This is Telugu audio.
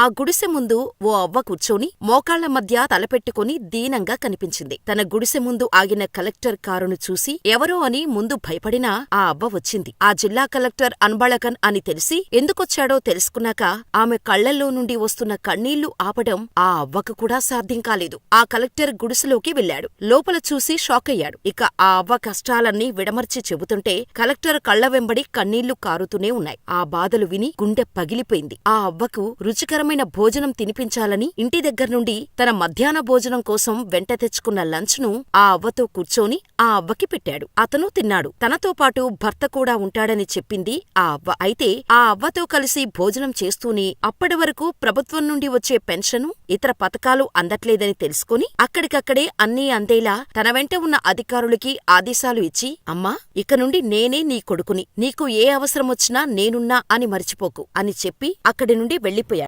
ఆ గుడిసె ముందు ఓ అవ్వ కూర్చొని మోకాళ్ళ మధ్య తలపెట్టుకుని దీనంగా కనిపించింది. తన గుడిసె ముందు ఆగిన కలెక్టర్ కారును చూసి ఎవరో అని ముందు భయపడినా ఆ అవ్వ వచ్చింది. ఆ జిల్లా కలెక్టర్ అన్బళకన్ అని తెలిసి ఎందుకొచ్చాడో తెలుసుకున్నాక ఆమె కళ్ళల్లో నుండి వస్తున్న కన్నీళ్ళు ఆపడం ఆ అవ్వకు కూడా సాధ్యం కాలేదు. ఆ కలెక్టర్ గుడిసెలోకి వెళ్ళాడు లోపల చూసి షాకయ్యాడు ఇక ఆ అవ్వ కష్టాలన్నీ విడమర్చి చెబుతుంటే కలెక్టర్ కళ్ళ వెంబడి కన్నీళ్ళు కారుతూనే ఉన్నాయి. ఆ బాధలు విని గుండె పగిలిపోయింది. ఆ అవ్వకు రుచికరమైన భోజనం తినిపించాలని ఇంటి దగ్గర్నుండి తన మధ్యాహ్న భోజనం కోసం వెంట తెచ్చుకున్న లంచ్ను ఆ అవ్వతో కూర్చొని ఆ అవ్వకి పెట్టాడు. అతను తిన్నాడు. తనతో పాటు భర్త కూడా ఉంటాడని చెప్పింది ఆ అవ్వ. అయితే ఆ అవ్వతో కలిసి భోజనం చేస్తూనే అప్పటి వరకు ప్రభుత్వం నుండి వచ్చే పెన్షను ఇతర పథకాలు అందట్లేదని తెలుసుకుని అక్కడికక్కడే అన్నీ అందేలా తన వెంట ఉన్న అధికారులకి ఆదేశాలు ఇచ్చి అమ్మా ఇక నుండి నేనే నీ కొడుకుని. నీకు ఏ అవసరమొచ్చినా నేనున్నా అని మర్చిపోకు అని చెప్పి అక్కడి నుండి వెళ్ళిపోయాడు